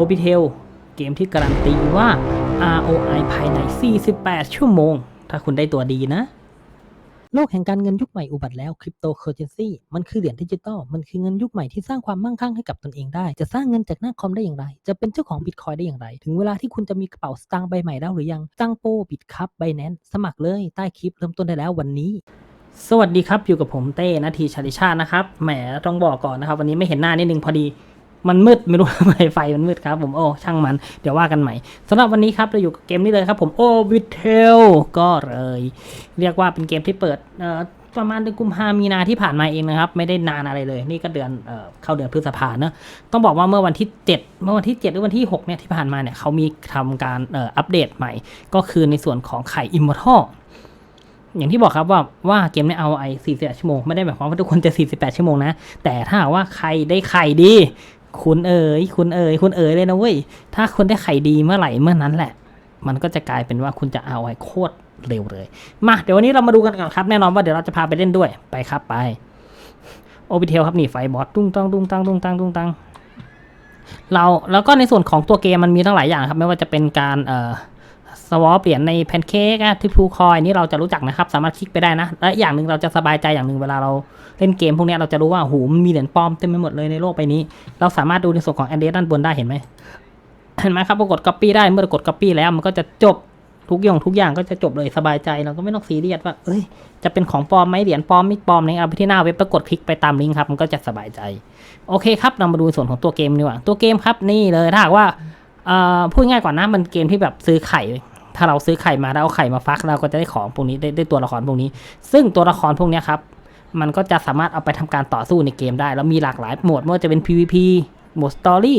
o b i t e l เกมที่การันตีว่า ROI ภายใน 48 ชั่วโมง ถ้าคุณได้ตัวดีนะ โลกแห่งการเงินยุคใหม่อุบัติแล้วคริปโตเคอเรนซีมันคือเหรียญดิจิตอลมันคือเงินยุคใหม่ที่สร้างความมั่งคั่งให้กับตนเองได้ จะสร้างเงินจากหน้าคอมได้อย่างไร จะเป็นเจ้าของบิตคอยได้อย่างไร ถึงเวลาที่คุณจะมีกระเป๋าสตางค์ใบใหม่แล้วหรือยังตั้งโปบิตคัพไบแนนสมัครเลยใต้คลิปเริ่มต้นได้แล้ววันนี้สวัสดีครับ อยู่กับผมเต้นาทีชาลิชาตินะครับ แหมต้องบอกก่อนนะครับ วันนี้ไม่เห็นหน้านิดนึงพอดี มันมืดไม่รู้ทำไมไฟมันมืดครับผมโอ้ช่างมันเดี๋ยวว่ากันใหม่สำหรับวันนี้ครับเราอยู่กับเกมนี้เลยครับผมโอวิเทลก็เลย เรียกว่าเป็นเกมที่เปิดเอ่อประมาณเดือนกุมภามีนาที่ผ่านมาเองนะครับ ไม่ได้นานอะไรเลย นี่ก็เดือนเอ่อเข้าเดือนพฤษภาเนอะต้องบอกว่าเมื่อวันที่ 7 เมื่อวันที่ 7 หรือวันที่ 6 เนี่ยที่ผ่านมาเนี่ยเขามีทำการเอ่ออัปเดตใหม่ ก็คือในส่วนของไข่อิมมอร์ทัลอย่างที่บอกครับว่าว่าเกมนี้เอาไอ้48 ชั่วโมง ไม่ได้หมายความว่าทุกคนจะ 48 ชั่วโมงนะ แต่ถ้าว่าใครได้ไข่ดี คุณเอ๋ยคุณเอ๋ยคุณเอ๋ยเลยนะเว้ย ถ้าคุณได้ไข่ดีเมื่อไหร่เมื่อนั้นแหละ มันก็จะกลายเป็นว่าคุณจะเอาไว้โคตรเร็วเลย มาเดี๋ยววันนี้เรามาดูกันก่อนครับ แน่นอนว่าเดี๋ยวเราจะพาไปเล่นด้วยไปครับไปโอปิเทลครับนี่ไฟบอสตุ้งตังตุ้งตังตุ้งตังตุ้งตังเราแล้วก็ในส่วนของตัวเกมมันมีตั้งหลายอย่างครับ ไม่ว่าจะเป็นการเอ่อ สวอปเหรียญในแพนเค้กอะทิพูคอยนี่เราจะรู้จักนะครับ สามารถคลิกไปได้นะ และอย่างหนึ่งเราจะสบายใจอย่างหนึ่งเวลาเราเล่นเกมพวกนี้เราจะรู้ว่าหูมันมีเหรียญปลอมเต็มไปหมดเลยในโลกใบนี้ เราสามารถดูในส่วนของแอนเดด้านบนได้เห็นไหมเห็นไหมครับพอกด copy ได้เมื่อกด copy แล้วมันก็จะจบทุกอย่างทุกอย่างก็จะจบเลยสบายใจเราก็ไม่ต้องซีเรียสว่า เอ้ย จะเป็นของปลอมไหมเหรียญปลอมไม่ปลอมเนี่ยเอาไปที่หน้าเว็บปรากฏคลิกไปตามลิงก์ครับมันก็จะสบายใจ โอเคครับเรามาดูส่วนของตัวเกมดีกว่าตัวเกมครับนี่เลยถ้าหากว่า พูดง่ายก่อนนะมันเกมที่แบบซื้อไข่ ถ้าเราซื้อไข่มาแล้วเอาไข่มาฟักเราก็จะได้ของพวกนี้ได้ได้ตัวละครพวกนี้ ซึ่งตัวละครพวกนี้ครับ มันก็จะสามารถเอาไปทำการต่อสู้ในเกมได้ แล้วมีหลากหลายโหมดไม่ว่าจะเป็น PVP โหมด Story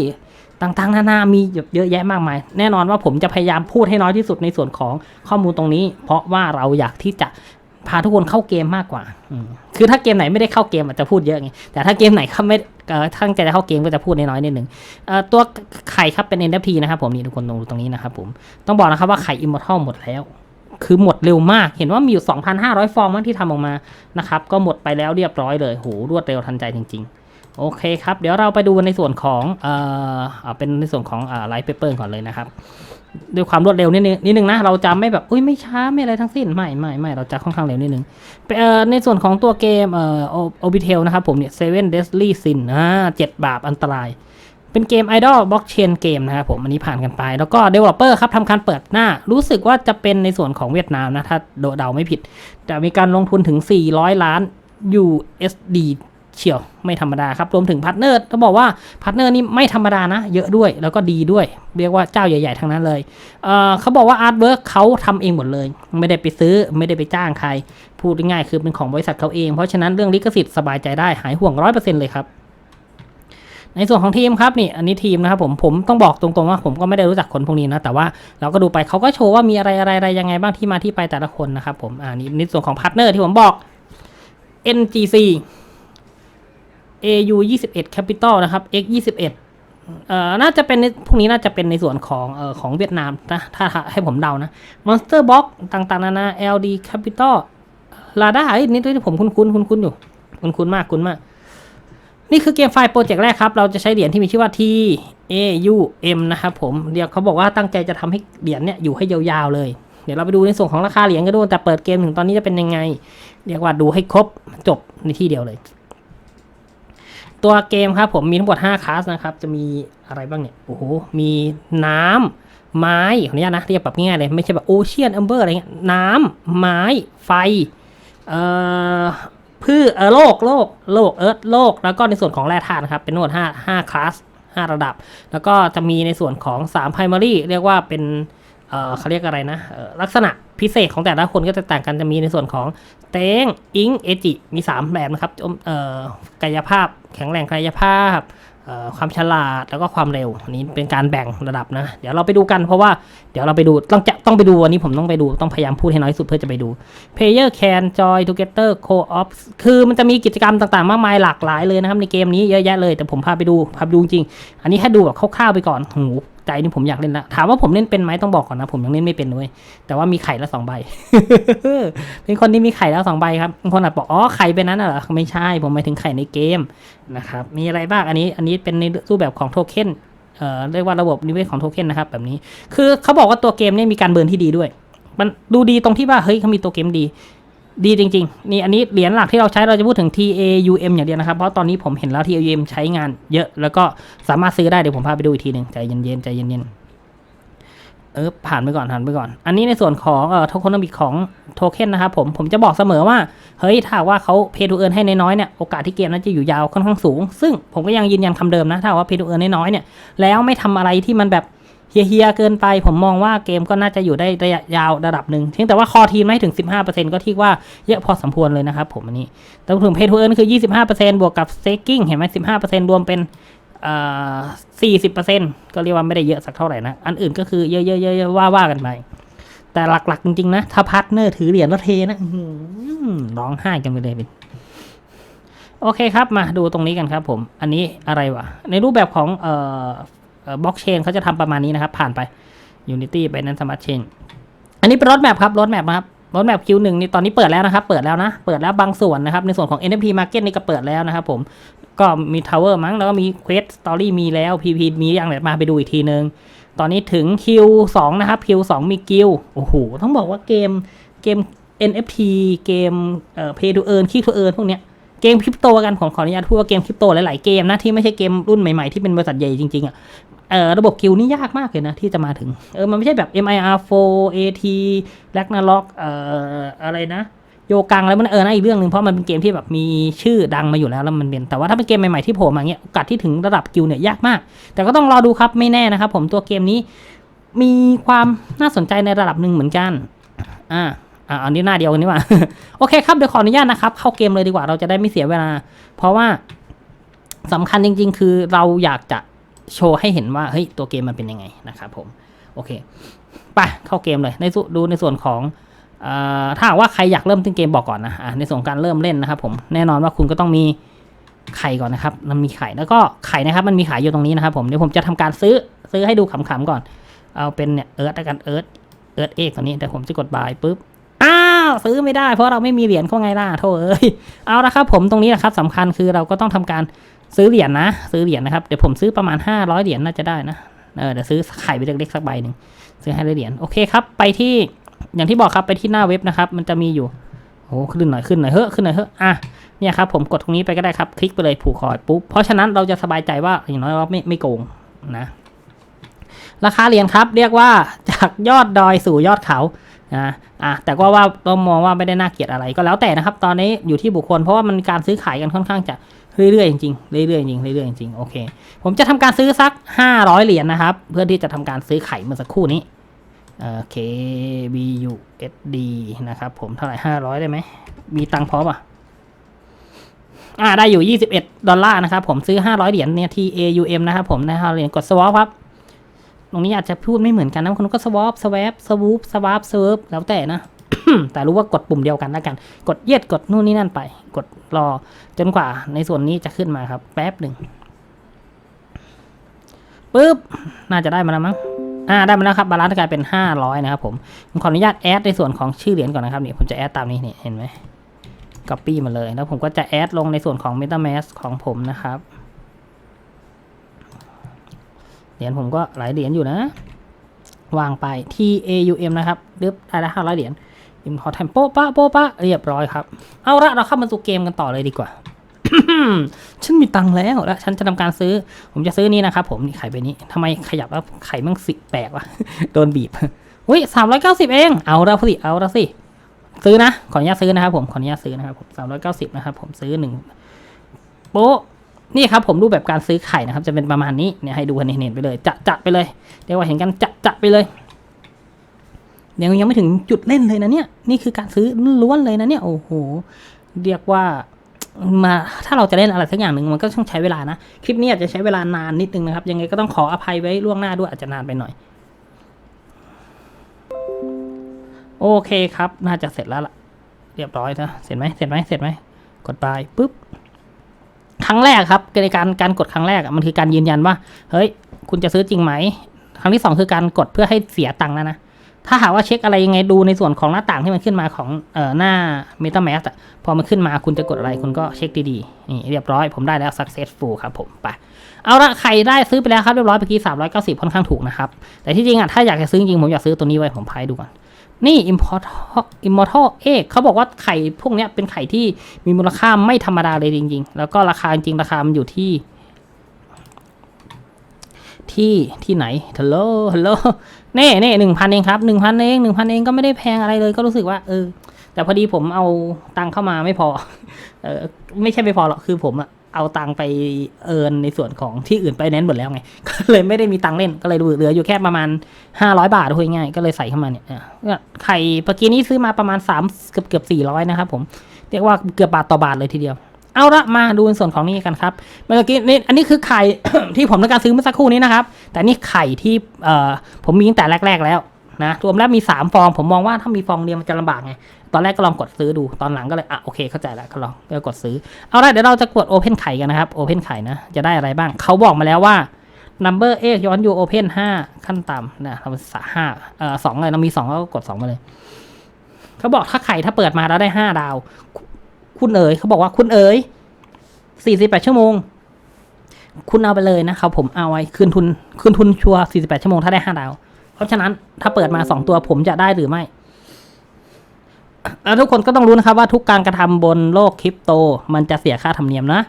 ต่างๆ นานามีเยอะแยะมากมาย แน่นอนว่าผมจะพยายามพูดให้น้อยที่สุดในส่วนของข้อมูลตรงนี้ เพราะว่าเราอยากที่จะพาทุกคนเข้าเกมมากกว่า คือถ้าเกมไหนไม่ได้เข้าเกมอาจจะพูดเยอะไง แต่ถ้าเกมไหนเขาไม่ เออทั้งใจจะเข้าเกมก็จะพูดน้อยๆนิดหนึ่งเอ่อตัวไข่ครับเป็น NFT นะครับผมนี่ทุกคนตรงตรงนี้นะครับผมต้องบอกนะครับว่าไข่ Immortal หมดแล้ว คือหมดเร็วมาก เห็นว่ามีอยู่ 2,500 ฟองมั้งที่ทำออกมานะครับก็หมดไปแล้วเรียบร้อยเลยโหรวดเร็วทันใจจริง ๆโอเคครับ เดี๋ยวเราไปดูในส่วนของ เอ่อเป็นในส่วนของอ่าไลฟ์เปเปอร์ก่อนเลยนะครับ ด้วยความรวดเร็วนิดนึงนิดนึงนะเราจะไม่แบบอุ้ยไม่ช้าไม่อะไรทั้งสิ้นไม่ไม่ไม่เราจะค่อนข้างเร็วนิดนึงในส่วนของตัวเกมเอ่อโอบิเทลนะครับผมเนี่ย Seven Deadly Sin อ่าเจ็ดบาปอันตราย เป็นเกม Idol Blockchain เกมนะครับผมอันนี้ผ่านกันไป แล้วก็ Developer ครับทำการเปิดหน้า รู้สึกว่าจะเป็นในส่วนของเวียดนามนะ ถ้าเดาไม่ผิดแต่มีการลงทุนถึง 400 ล้าน USD เชียวไม่ธรรมดาครับ รวมถึงพาร์ทเนอร์ต้องบอกว่าพาร์ทเนอร์นี่ไม่ธรรมดานะ เยอะด้วยแล้วก็ดีด้วย เรียกว่าเจ้าใหญ่ๆทั้งนั้นเลยเเขาบอกว่าอาร์ตเวิร์กเขาทำเองหมดเลย ไม่ได้ไปซื้อไม่ได้ไปจ้างใคร พูดง่ายๆคือเป็นของบริษัทเขาเอง เพราะฉะนั้นเรื่องลิขสิทธิ์สบายใจได้หายห่วงร้อยเปอร์เซ็นต์เลยครับในส่วนของทีมครับนี่อันนี้ทีมนะครับผมผมต้องบอกตรงๆว่าผมก็ไม่ได้รู้จักคนพวกนี้นะแต่ว่าเราก็ดูไปเขาก็โชว์ว่ามีอะไรอะไรอะไรยังไงบ้างที่มาที่ไปแต่ละคนนะครับผมอ่านี่ในส่วนของพาร์ทเนอร์ที่ผมบอก NGC AU 21 Capital นะครับ X 21เอ่อน่าจะเป็นในพวกนี้น่าจะเป็นในส่วนของเอ่อของเวียดนามนะถ้าให้ผมเดานะ Monster Box ต่างๆ นานา LD Capital Lada เอ้นี่ที่ผมคุ้นๆคุ้นๆอยู่คุ้นๆมากคุ้นมาก นี่คือเกมไฟล์โปรเจกต์แรกครับ เราจะใช้เหรียญที่มีชื่อว่า T A U M นะครับผมเดี๋ยวเขาบอกว่าตั้งใจจะทำให้เหรียญเนี่ยอยู่ให้ยาวๆเลยเดี๋ยวเราไปดูในส่วนของราคาเหรียญกันดูแต่เปิดเกมถึงตอนนี้จะเป็นยังไง เรียกว่าดูให้ครบจบในที่เดียวเลย ตัวเกมครับผมมีทั้งหมด5คลาสนะครับ จะมีอะไรบ้างเนี่ย โอ้โห มีน้ำไม้ขออนุญาตนะเรียกแบบง่ายเลย ไม่ใช่แบบโอเชียนอัมเบอร์อะไรเงี้ย น้ำไม้ ไฟ เอ่อพืชเออโลกโลกโลกเอิร์ธโลก แล้วก็ในส่วนของแร่ธาตุนะครับ เป็นทั้งหมด5 5คลาส5 ระดับ แล้วก็จะมีในส่วนของ3 primary เรียกว่าเป็น เอ่อเขาเรียกอะไรนะลักษณะ พิเศษของแต่ละคนก็จะต่างกันจะมีในส่วนของเต้งอิงเอจิมี 3 แบบนะครับเอ่อกายภาพแข็งแรงกายภาพความฉลาดแล้วก็ความเร็วอันนี้เป็นการแบ่งระดับนะ เดี๋ยวเราไปดูกันเพราะว่าเดี๋ยวเราไปดูต้องจะต้องไปดูวันนี้ผมต้องไปดูต้องพยายามพูดให้น้อยที่สุดเพื่อจะไปดู Player can join together co-op คือมันจะมีกิจกรรมต่างๆ มากมายหลากหลายเลยนะครับในเกมนี้เยอะแยะเลยแต่ผมพาไปดูพาไปดูจริง อันนี้แค่ดูแบบคร่าวๆไปก่อนหู ใจนี่ผมอยากเล่นละถามว่าผมเล่นเป็นไหมต้องบอกก่อนนะ ผมยังเล่นไม่เป็นเลยแต่ว่ามีไข่ละสองใบ เป็นคนที่มีไข่แล้วสองใบครับบางคนอาจบอกอ๋อไข่เป็นนั้นเหรอไม่ใช่ผมหมายถึงไข่ในเกมนะครับมีอะไรบ้างอันนี้อันนี้เป็นในรูปแบบของโทเค็นเอ่อเรียกว่าระบบนิเวศของโทเค็นนะครับแบบนี้คือเขาบอกว่าตัวเกมเนี่ยมีการเบิร์นที่ดีด้วย มันดูดีตรงที่ว่าเฮ้ยเขามีตัวเกมดี ดีจริงๆ นี่อันนี้เหรียญหลักที่เราใช้เราจะพูดถึง TAUM อย่างเดียวนะครับ เพราะตอนนี้ผมเห็นแล้ว TAUM ใช้งานเยอะ แล้วก็สามารถซื้อได้ เดี๋ยวผมพาไปดูอีกทีหนึ่งใจเย็นๆ ใจเย็นๆ เออผ่านไปก่อนผ่านไปก่อน อันนี้ในส่วนของเอ่อโทโคนอมิกของโทเค็นนะครับผมผมจะบอกเสมอว่า เฮ้ย ถ้าว่าเขาเพย์ทูเอิร์ให้น้อยๆเนี่ยโอกาสที่เกมนั้นจะอยู่ยาวค่อนข้างสูง ซึ่งผมก็ยังยืนยันคำเดิมนะถ้าว่าเพย์ทูเอิร์น้อยๆเนี่ยแล้วไม่ทำอะไรที่มันแบบ เฮียๆเกินไปผมมองว่าเกมก็น่าจะอยู่ได้ระยะยาวระดับหนึ่งเพียงแต่ว่าคอทีมไม่ถึง 15%ก็ที่ว่าเยอะพอสมควรเลยนะครับผมอันนี้แต่ถึงเพย์ทูเอิร์คือ 25%บวกกับสเต็กกิ้งเห็นไหม15%รวมเป็นเอ่อ40%ก็เรียกว่าไม่ได้เยอะสักเท่าไหร่นะ อันอื่นก็คือเยอะๆๆๆว่าๆกันไป แต่หลักๆ จริงๆ นะ ถ้าพาร์ทเนอร์ถือเหรียญแล้วเทนะร้องไห้กันไปเลยเป็นโอเคครับมาดูตรงนี้กันครับผม อันนี้อะไรวะ ในรูปแบบของเอ่อ บล็อกเชนเขาจะทำประมาณนี้นะครับ ผ่านไป Unity Binance Smart Chain อันนี้เป็นรถแมพครับรถแมพนะครับรถแมพ Q1 นี่ตอนนี้เปิดแล้วนะครับ เปิดแล้วนะ เปิดแล้วบางส่วนนะครับ ในส่วนของ NFT Market นี่ก็เปิดแล้วนะครับผม ก็มี Tower มั้ง แล้วก็มี Quest Story มีแล้ว PP มีอย่างไรมาไปดูอีกทีนึง ตอนนี้ถึง Q2 นะครับ Q2 มีกิลโอ้โห ต้องบอกว่าเกมเกม NFT เกมเอ่อ Pay to Earn Kick to Earn พวกเนี้ย เกมคริปโตกันของขออนุญาตพูดว่าเกมคริปโตหลายๆเกมนะที่ไม่ใช่เกมรุ่นใหม่ๆที่เป็นบริษัทใหญ่จริงๆอะเอ่อระบบกิลนี่ยากมากเลยนะ ที่จะมาถึง เออ มันไม่ใช่แบบ MIR4 AT Ragnarok เอ่ออะไรนะ โยกังอะไรมันเออนะอีกเรื่องหนึ่งเพราะมันเป็นเกมที่แบบมีชื่อดังมาอยู่แล้วแล้วมันเป็นแต่ว่าถ้าเป็นเกมใหม่ๆที่โผล่มาเงี้ยโอกาสที่ถึงระดับกิลเนี่ยยากมาก แต่ก็ต้องรอดูครับไม่แน่นะครับผมตัวเกมนี้มีความน่าสนใจในระดับหนึ่งเหมือนกัน อ่า อ่าอันนี้หน้าเดียวกันนี่ว่า โอเคครับเดี๋ยวขออนุญาตนะครับ เข้าเกมเลยดีกว่าเราจะได้ไม่เสียเวลา เพราะว่าสำคัญจริง ๆ คือเราอยากจะโชว์ให้เห็นว่าเฮ้ยตัวเกมมันเป็นยังไงนะครับผมโอเคไปเข้าเกมเลยในส่วนดูในส่วนของอถ้าว่าใครอยากเริ่มต้นเกมบอกก่อนนะในส่วนการเริ่มเล่นนะครับ ผมแน่นอนว่าคุณก็ต้องมีไข่ก่อนนะครับ มันมีไข่แล้วก็ไข่นะครับ มันมีขายอยู่ตรงนี้นะครับ ผมเดี๋ยวผมจะทำการซื้อซื้อให้ดูขำๆก่อน เอาเป็นเนี่ยเอิร์ธกันเอิร์ธเอิร์ธเอกตัวนี้แต่ผมจะกดบายปุ๊บาวซื้อไม่ได้เพราะเราไม่มีเหรียญเขาไงล่ะโธ่เอ้ยเอาละครับผมตรงนี้นะครับสำคัญคือเราก็ต้องทำการซื้อเหรียญนะ ซื้อเหรียญนะครับเดี๋ยวผมซื้อประมาณ 500เหรียญน่าจะได้นะเออเดี๋ยวซื้อไข่ไปเล็กๆสักใบหนึ่งซื้อให้เหรียญโอเคครับ ไปที่อย่างที่บอกครับไปที่หน้าเว็บนะครับ มันจะมีอยู่โอ้ขึ้นหน่อยขึ้นหน่อยเฮ้ยขึ้นหน่อยเฮ้ยอะเนี่ยครับผมกดตรงนี้ไปก็ได้ครับ คลิกไปเลยผูกคอร์ดปุ๊บเพราะฉะนั้นเราจะสบายใจว่าอย่างน้อยเราไม่ไม่โกงนะ ราคาเหรียญครับ เรียกว่าจากยอดดอยสู่ยอดเขา นะอะแต่ก็ว่าเรามองว่าไม่ได้น่าเกลียดอะไรก็แล้วแต่นะครับ ตอนนี้อยู่ที่บุคคลเพราะว่ามันการซื้อขายกันค่อนข้างจะเรื่อยๆจริงๆเรื่อยๆจริงๆเรื่อยๆจริงๆโอเค ผมจะทำการซื้อสัก 500 เหรียญนะครับ เพื่อที่จะทำการซื้อไข่เมื่อสักครู่นี้โอเค BUSD นะครับผมเท่าไหร่500 ได้ไหม มีตังค์พอป่ะอ่าได้อยู่ 21 ดอลลาร์นะครับผมซื้อ 500 เหรียญเนี่ย TAUM นะครับผมนะฮะเหรียญกด swap ครับ ตรงนี้อาจจะพูดไม่เหมือนกันนะบางคนก็ swap swap swap swap swap แล้วแต่นะ แต่รู้ว่ากดปุ่มเดียวกันแล้วกัน กดเย็ดกดนู่นนี่นั่นไป กดรอจนกว่าในส่วนนี้จะขึ้นมาครับแป๊บหนึ่งปึ๊บ น่าจะได้มาแล้วมั้ง อ่า ได้มาแล้วครับ บาลานซ์กลายเป็น 500 นะครับผม ผมขออนุญาตแอดในส่วนของชื่อเหรียญก่อนนะครับนี่ผมจะแอดตามนี้นี่เห็นไหม copy มาเลย แล้วผมก็จะแอดลงในส่วนของ MetaMask ของผมนะครับ เหรียญผมก็หลายเหรียญอยู่นะ วางไป TAUM นะครับเรียบได้ละ500เหรียญอิมพอร์ตแทมโปปะโปปะเรียบร้อยครับ เอาละเราเข้ามาสู่เกมกันต่อเลยดีกว่า ฉันมีตังแล้วแล้ว ฉันจะทำการซื้อ ผมจะซื้อนี้นะครับผมนี่ไข่ใบนี้ทำไมขยับแล้วไข่มั่งสิแปลกวะโดนบีบอุ้ยสามร้อยเก้าสิบเอง เอาล้วสิเอาล้วสิซื้อนะ ขออนุญาตซื้อนะครับผม ขออนุญาตซื้อนะครับผมสามร้อยเก้าสิบนะครับผมซื้อหนึ่งโป๊ะ นี่ครับผมรูปแบบการซื้อไข่นะครับ จะเป็นประมาณนี้เนี่ยให้ดูกันเห็นๆไปเลยจะจะไปเลยเรียกว่าเห็นกันจะจะไปเลยเดี๋ยวยังไม่ถึงจุดเล่นเลยนะเนี่ย นี่คือการซื้อล้วนเลยนะเนี่ยโอ้โหเรียกว่ามาถ้าเราจะเล่นอะไรสักอย่างหนึ่งมันก็ต้องใช้เวลานะ คลิปนี้อาจจะใช้เวลานานนิดนึงนะครับ ยังไงก็ต้องขออภัยไว้ล่วงหน้าด้วยอาจจะนานไปหน่อย โอเคครับ น่าจะเสร็จแล้วล่ะ เรียบร้อยนะเสร็จไหมเสร็จไหมเสร็จไหมกดไปปุ๊บ รั้งแรกครับในการการกดครั้งแรกมันคือการยืนยันว่า เฮ้ย คุณจะซื้อจริงไหม ครั้งที่สองคือการกดเพื่อให้เสียตังค์แล้วนะ ถ้าหากว่าเช็คอะไรยังไงดูในส่วนของหน้าต่างที่มันขึ้นมาของเอ่อหน้า MetaMask อะพอมันขึ้นมาคุณจะกดอะไรคุณก็เช็คดีๆนี่เรียบร้อยผมได้แล้ว successful ครับผมไปเอาละใครได้ซื้อไปแล้วครับเรียบร้อยเมื่อกี้390ค่อนข้างถูกนะครับแต่ที่จริงอะถ้าอยากจะซื้อจริงผมอยากซื้อตัวนี้ไว้ผมพายดูก่อน นี่ Immortal Immortal เอกเขาบอกว่าไข่พวกนี้เป็นไข่ที่มีมูลค่าไม่ธรรมดาเลยจริง ๆ แล้วก็ราคาจริงๆราคามันอยู่ที่ ที่ที่ไหนฮัลโหลฮัลโหลเน่เน่หนึ่งพันเองครับหนึ่งพันเองหนึ่งพันเองก็ไม่ได้แพงอะไรเลย ก็รู้สึกว่า เออ แต่พอดีผมเอาตังค์เข้ามาไม่พอ เออไม่ใช่ไม่พอหรอกคือผมอะ เอาตังไปเอินในส่วนของที่อื่นไปแนนหมดแล้วไง ก็เลยไม่ได้มีตังเล่นก็เลยเหลืออยู่แค่ประมาณห้าร้อยบาทพูดง่ายก็เลยใส่เข้ามาเนี่ยไข่เมื่อกี้นี้ซื้อมาประมาณสามเกือบเกือบสี่ร้อยนะครับผม เรียกว่าเกือบบาทต่อบาทเลยทีเดียว เอาละมาดูในส่วนของนี้กันครับเมื่อกี้นี่อันนี้คือไข่ที่ผมต้องการซื้อเมื่อสักครู่นี้นะครับ แต่นี่ไข่ที่เอ่อผมมีตั้งแต่แรก ๆ แล้วนะรวมแล้วมีสามฟอง ผมมองว่าถ้ามีฟองเดียวมันจะลำบากไง ตอนแรกก็ลองกดซื้อดูตอนหลังก็เลยอะโอเคเข้าใจแล้วก็ลองก็กดซื้อเอาละเดี๋ยวเราจะกด Open ไข่กันนะครับ Open ไข่นะจะได้อะไรบ้างเขาบอกมาแล้วว่า number เอย้อนอยู่ Open ห้าขั้นต่ำนะเราสาห้าเอ่อสองเลยเรามีสองก็กดสองมาเลยเขาบอกถ้าไข่ถ้าเปิดมาแล้วได้ห้าดาว คุณเอ๋ยเขาบอกว่าคุณเอ๋ยสี่สิบแปดชั่วโมง คุณเอาไปเลยนะครับผมเอาไว้คืนทุนคืนทุนชัวร์สี่สิบแปดชั่วโมงถ้าได้ห้าดาว เพราะฉะนั้นถ้าเปิดมาสองตัวผมจะได้หรือไม่ ทุกคนก็ต้องรู้นะครับว่าทุกการกระทำบนโลกคริปโต มันจะเสียค่าธรรมเนียมนะ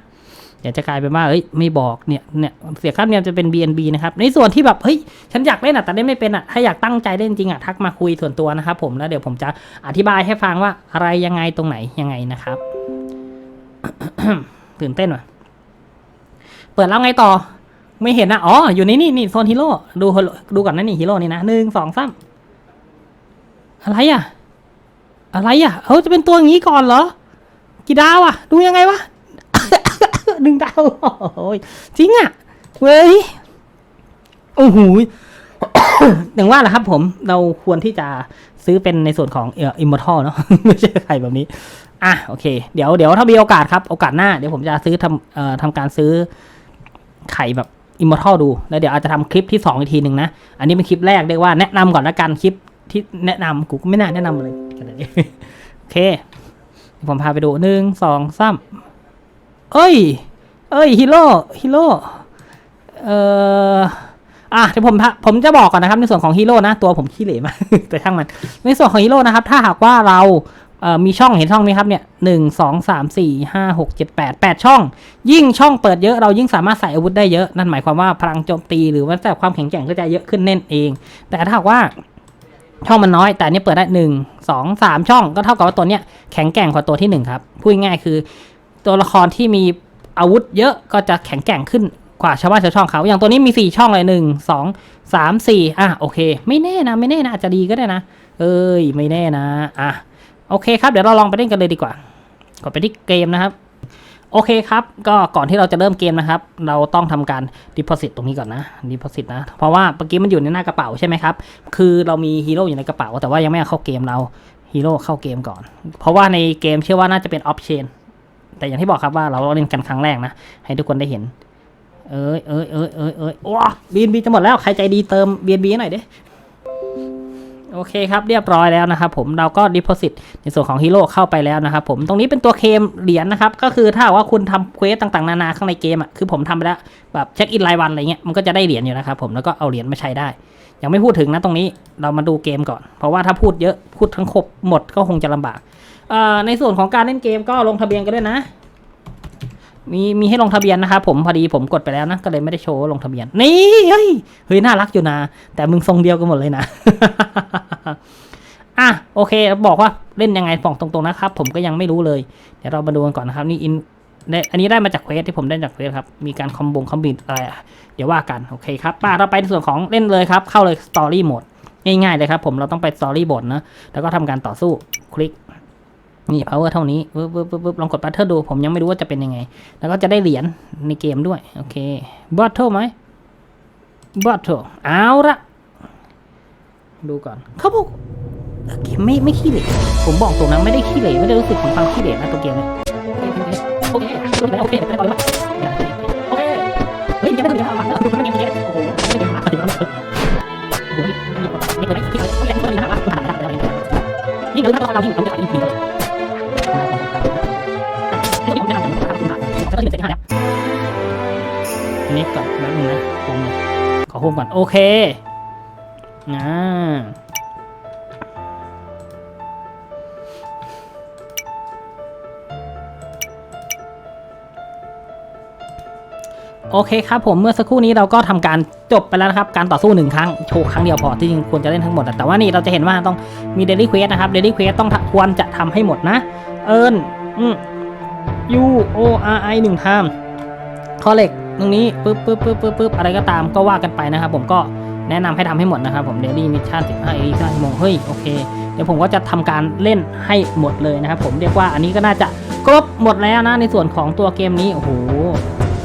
เดี๋ยวจะกลายเป็นว่าเอ้ยไม่บอกเนี่ยเนี่ยเสียค่าธรรมเนียมจะเป็น BNB นะครับในส่วนที่แบบเฮ้ยฉันอยากเล่นอะแต่เล่นไม่เป็นอะถ้าอยากตั้งใจเล่นจริงอะทักมาคุยส่วนตัวนะครับผมแล้วเดี๋ยวผมจะอธิบายให้ฟังว่าอะไรยังไงตรงไหนยังไงนะครับตื่นเต้นว่ะเปิดแล้วไงต่อ ไม่เห็นนะอ๋ออยู่นี่นี่นี่โซนฮีโร่ดูดูก่อนนะนี่ฮีโร่นี่นะหนึ่งสองสามอะไรอะ อะไรอะเฮ้ยจะเป็นตัวอย่างนี้ก่อนเหรอ กี่ดาวอะ ดูยังไงวะ หนึ่งดาวโอ้ยจริงอะ เว้ย โอ้โหอย่างว่าแหละครับผม เราควรที่จะซื้อเป็นในส่วนของเอ่ออิมมอร์ทัลเนาะ ไม่ใช่ไข่แบบนี้ อะ โอเค เดี๋ยวเดี๋ยวถ้ามีโอกาสครับ โอกาสหน้า เดี๋ยวผมจะซื้อทำเอ่อทำการซื้อไข่แบบอิมมอร์ทัลดู แล้วเดี๋ยวอาจจะทำคลิปที่สองอีกทีหนึ่งนะ อันนี้เป็นคลิปแรกเรียกว่าแนะนำก่อนละกันคลิปที่แนะนำกูก็ไม่น่าแนะนำเลย ขนาดนี้โอเค ผมพาไปดูหนึ่งสองสามเอ้ย เอ้ยฮีโร่ฮีโร่เอ่ออะเดี๋ยวผมผมจะบอกก่อนนะครับในส่วนของฮีโร่นะ ตัวผมขี้เหร่มากแต่ช่างมัน ในส่วนของฮีโร่นะครับ ถ้าหากว่าเราเอ่อมีช่องเห็นช่องนี้ครับเนี่ยหนึ่งสองสามสี่ห้าหกเจ็ดแปดแปดช่อง ยิ่งช่องเปิดเยอะเรายิ่งสามารถใส่อาวุธได้เยอะ นั่นหมายความว่าพลังโจมตีหรือว่าแต่ความแข็งแกร่งก็จะเยอะขึ้นเน่นเอง แต่ถ้าหากว่า ช่องมันน้อย แต่นนี้เปิดได้หนึ่งสองสามช่องก็เท่ากับว่าตัวเนี้ยแข็งแกร่งกว่าตัวที่หนึ่งครับพูดง่ายคือ ตัวละครที่มีอาวุธเยอะก็จะแข็งแกร่งขึ้นกว่าชาวบ้านชาวช่องเขา อย่างตัวนี้มีสี่ช่องเลยหนึ่งสองสามสี่อะโอเค ไม่แน่นะ ไม่แน่นะอาจจะดีก็ได้นะ เอ้ย ไม่แน่นะ อะ โอเคครับ เดี๋ยวเราลองไปเล่นกันเลยดีกว่า กดไปที่เกมนะครับ โอเคครับ ก็ก่อนที่เราจะเริ่มเกมนะครับ เราต้องทำการ deposit ตรงนี้ก่อนนะ deposit นะ เพราะว่าเมื่อกี้มันอยู่ในหน้ากระเป๋าใช่ไหมครับ คือเรามีฮีโร่อยู่ในกระเป๋า แต่ว่ายังไม่เอาเข้าเกมเราฮีโร่เข้าเกมก่อน เพราะว่าในเกมเชื่อว่าน่าจะเป็นออฟเชนแต่อย่างที่บอกครับว่าเราเล่นกันครั้งแรกนะ ให้ทุกคนได้เห็น เอ้ยเอ้ยเอ้ยเอ้ยเอ้ยว้าบีนบีจะหมดแล้ว ใครใจดีเติมบีนบีหน่อยเด้ โอเคครับเรียบร้อยแล้วนะครับผมเราก็ deposit ในส่วนของฮีโร่เข้าไปแล้วนะครับผมตรงนี้เป็นตัวเคมเหรียญนะครับก็คือถ้าว่าคุณทำเควสต่างๆ นานาข้างในเกมอะคือผมทำไปแล้วแบบเช็คอินรายวันอะไรเงี้ยมันก็จะได้เหรียญอยู่นะครับผมแล้วก็เอาเหรียญมาใช้ได้ ยังไม่พูดถึงนะตรงนี้เรามาดูเกมก่อน เพราะว่าถ้าพูดเยอะพูดทั้งครบหมดก็คงจะลำบากในส่วนของการเล่นเกมก็ลงทะเบียนกันด้วยนะ มีมีให้ลงทะเบียนนะครับผมพอดีผมกดไปแล้วนะก็เลยไม่ได้โชว์ลงทะเบียน นี่เฮ้ยเฮ้ยน่ารักอยู่นะ แต่มึงทรงเดียวกันหมดเลยนะอะโอเค บอกว่าเล่นยังไงบอกตรงๆนะครับ ผมก็ยังไม่รู้เลย เดี๋ยวเรามาดูกันก่อนนะครับ นี่อินอันนี้ได้มาจากเควสที่ผมได้จากเควสครับ มีการคอมบงคอมบินอะไรเดี๋ยวว่ากันโอเคครับป้าเราไปในส่วนของเล่นเลยครับ เข้าเลยสตอรี่โหมดง่ายๆเลยครับ ผมเราต้องไปสตอรี่บทนะแล้วก็ทำการต่อสู้คลิก นี่ power เท่านี้ปึ๊บปึ๊บปึ๊บลองกด battle ดู ผมยังไม่รู้ว่าจะเป็นยังไง แล้วก็จะได้เหรียญในเกมด้วย โอเค battle ไหม battle เอาละดูก่อนเขาบอกเกมไม่ไม่ขี้เหร่ผมบอกตรงนะไม่ได้ขี้เหร่ไม่ได้รู้สึกของความขี้เหร่นะตัวเกมเนี่ยโอเคโอเคโอเคโอเคโอเคโอเคเฮ้ยยังไม่ถึงแล้วอะโอ้โหไม่ถึงแล้วโอ้โหไม่ถึงแล้วโอ้โหนี่นี่นี่ตัวนี้ที่เขาเล่นตัวนี้นะก็จะเป็นเจ็ด ห้าแล้วอันนี้ก่อนแป๊บนึงนะโฮมขอโฮมก่อน โอเคอ่าโอเคครับผมเมื่อสักครู่นี้เราก็ทำการจบไปแล้วนะครับ การต่อสู้หนึ่งครั้งโชว์ครั้งเดียวพอที่จริงควรจะเล่นทั้งหมด แต่ว่านี่เราจะเห็นว่าต้องมีเดลี่เควสนะครับเดลี่เควสต้องทำควรจะทำให้หมดนะ เอิญอืม U O R I หนึ่งไทม์ข้อเหล็กตรงนี้ปึ๊บปึ๊บปึ๊บปึ๊บปึ๊บอะไรก็ตามก็ว่ากันไปนะครับ ผมก็แนะนำให้ทำให้หมดนะครับผมเดลี่มิชชั่น15 a 9ชั่วโมงเฮ้ยโอเคเดี๋ยวผมก็จะทำการเล่นให้หมดเลยนะครับผมเรียกว่าอันนี้ก็น่าจะครบหมดแล้วนะในส่วนของตัวเกมนี้โอ้โห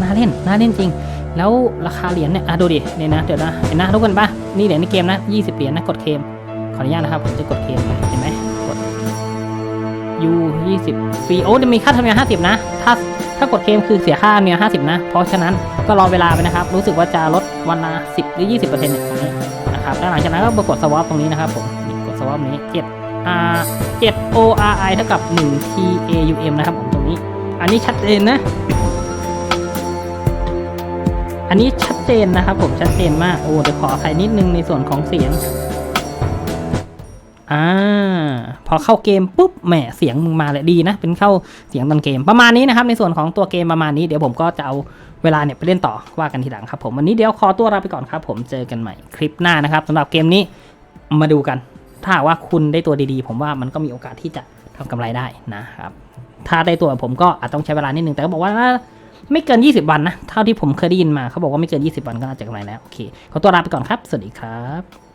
น่าเล่นน่าเล่นจริง แล้วราคาเหรียญเนี่ยอะดูดิเนี่ยนะเดี๋ยวนะเห็นนะทุกคนปะนี่เหรียญในเกมนะ20เหรียญนะกดเคมขออนุญาตนะครับผมจะกดเคมเห็นไหม กด U 20ฟรีโอ้จะมีค่าธรรมเนียม50นะ ถ้าถ้ากดเคมคือเสียค่าธรรมเนียม50นะ เพราะฉะนั้นก็รอเวลาไปนะครับ รู้สึกว่าจะลดวันละ10หรือ20%เนี่ยตรงนี้นะครับแล้วหลังจากนั้นก็กดสวอปตรงนี้นะครับผมกดสวอปนี้7 R 7 O R I เท่ากับ1 T A U M นะครับผมตรงนี้ อันนี้ชัดเจนนะ อันนี้ชัดเจนนะครับผมชัดเจนมาก โอ้เดี๋ยวขออภัยนิดนึงในส่วนของเสียง อ่าพอเข้าเกมปุ๊บแหมเสียงมึงมาเลยดีนะ เป็นเข้าเสียงตอนเกมประมาณนี้นะครับ ในส่วนของตัวเกมประมาณนี้เดี๋ยวผมก็จะเอาเวลาเนี่ยไปเล่นต่อว่ากันทีหลังครับผมวันนี้เดี๋ยวขอตัวลาไปก่อนครับ ผมเจอกันใหม่คลิปหน้านะครับสำหรับเกมนี้มาดูกัน ถ้าว่าคุณได้ตัวดีๆ ผมว่ามันก็มีโอกาสที่จะทำกำไรได้นะครับถ้าได้ตัวผมก็อาจต้องใช้เวลานิดนึงแต่ก็บอกว่าไม่เกิน 20 วันนะเท่าที่ผมเคยได้ยินมาเขาบอกว่าไม่เกิน 20 วันก็น่าจะกำไรแล้วโอเคขอตัวลาไปก่อนครับ สวัสดีครับ